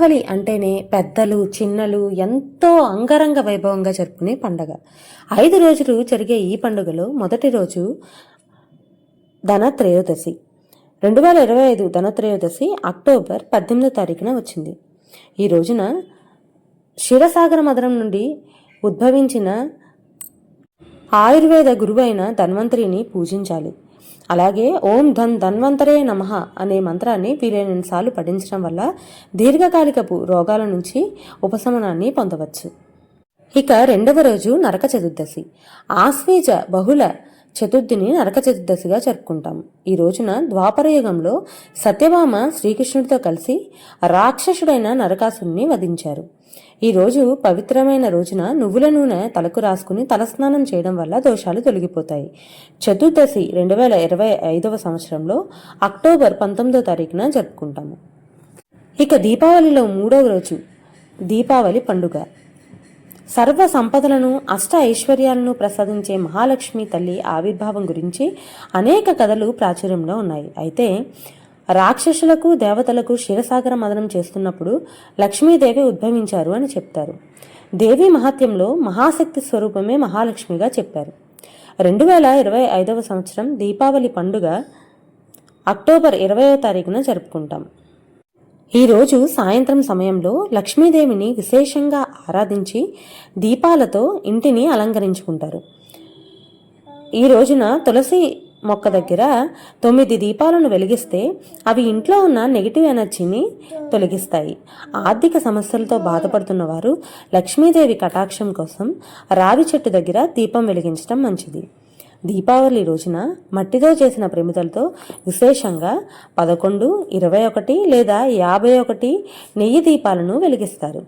దీపావళి అంటేనే పెద్దలు చిన్నలు ఎంతో అంగరంగ వైభవంగా జరుపుకునే పండగ. ఐదు రోజులు జరిగే ఈ పండుగలో మొదటి రోజు ధనత్రయోదశి. రెండు వేల ఇరవై ఐదు ధనత్రయోదశి అక్టోబర్ పద్దెనిమిదో తారీఖున వచ్చింది. ఈ రోజున క్షీరసాగర మదనం నుండి ఉద్భవించిన ఆయుర్వేద గురువైన ధన్వంతరిని పూజించాలి. అలాగే ఓం ధన్ ధన్వంతరే నమః అనే మంత్రాన్ని వీలైన సార్లు పఠించడం వల్ల దీర్ఘకాలికపు రోగాల నుంచి ఉపశమనాన్ని పొందవచ్చు. ఇక రెండవ రోజు నరక చతుర్దశి. ఆశ్వీజ బహుళ చతుర్థిని నరక చతుర్దశిగా జరుపుకుంటాం. ఈ రోజున ద్వాపరయుగంలో సత్యభామ శ్రీకృష్ణుడితో కలిసి రాక్షసుడైన నరకాసుని వధించారు. ఈ రోజు పవిత్రమైన రోజున నువ్వుల నూనె తలకు రాసుకుని తలస్నానం చేయడం వల్ల దోషాలు తొలగిపోతాయి. చతుర్దశి రెండు వేల ఇరవై ఐదవ సంవత్సరంలో అక్టోబర్ పంతొమ్మిదో తారీఖున జరుపుకుంటాము. ఇక దీపావళిలో మూడవ రోజు దీపావళి పండుగ. సర్వ సంపదలను అష్ట ఐశ్వర్యాలను ప్రసాదించే మహాలక్ష్మి తల్లి ఆవిర్భావం గురించి అనేక కథలు ప్రాచుర్యంలో ఉన్నాయి. అయితే రాక్షసులకు దేవతలకు క్షీరసాగర మదనం చేస్తున్నప్పుడు లక్ష్మీదేవి ఉద్భవించారు అని చెప్తారు. దేవి మహత్యంలో మహాశక్తి స్వరూపమే మహాలక్ష్మిగా చెప్పారు. రెండు వేల ఇరవై ఐదవ సంవత్సరం దీపావళి పండుగ అక్టోబర్ ఇరవయో తారీఖున జరుపుకుంటాం. ఈరోజు సాయంత్రం సమయంలో లక్ష్మీదేవిని విశేషంగా ఆరాధించి దీపాలతో ఇంటిని అలంకరించుకుంటారు. ఈ రోజున తులసి మొక్క దగ్గర తొమ్మిది దీపాలను వెలిగిస్తే అవి ఇంట్లో ఉన్న నెగిటివ్ ఎనర్జీని తొలగిస్తాయి. ఆర్థిక సమస్యలతో బాధపడుతున్న వారు లక్ష్మీదేవి కటాక్షం కోసం రావి చెట్టు దగ్గర దీపం వెలిగించడం మంచిది. దీపావళి రోజున మట్టితో చేసిన ప్రమిదలతో విశేషంగా పదకొండు ఇరవై ఒకటి లేదా యాభై ఒకటి నెయ్యి దీపాలను వెలిగిస్తారు.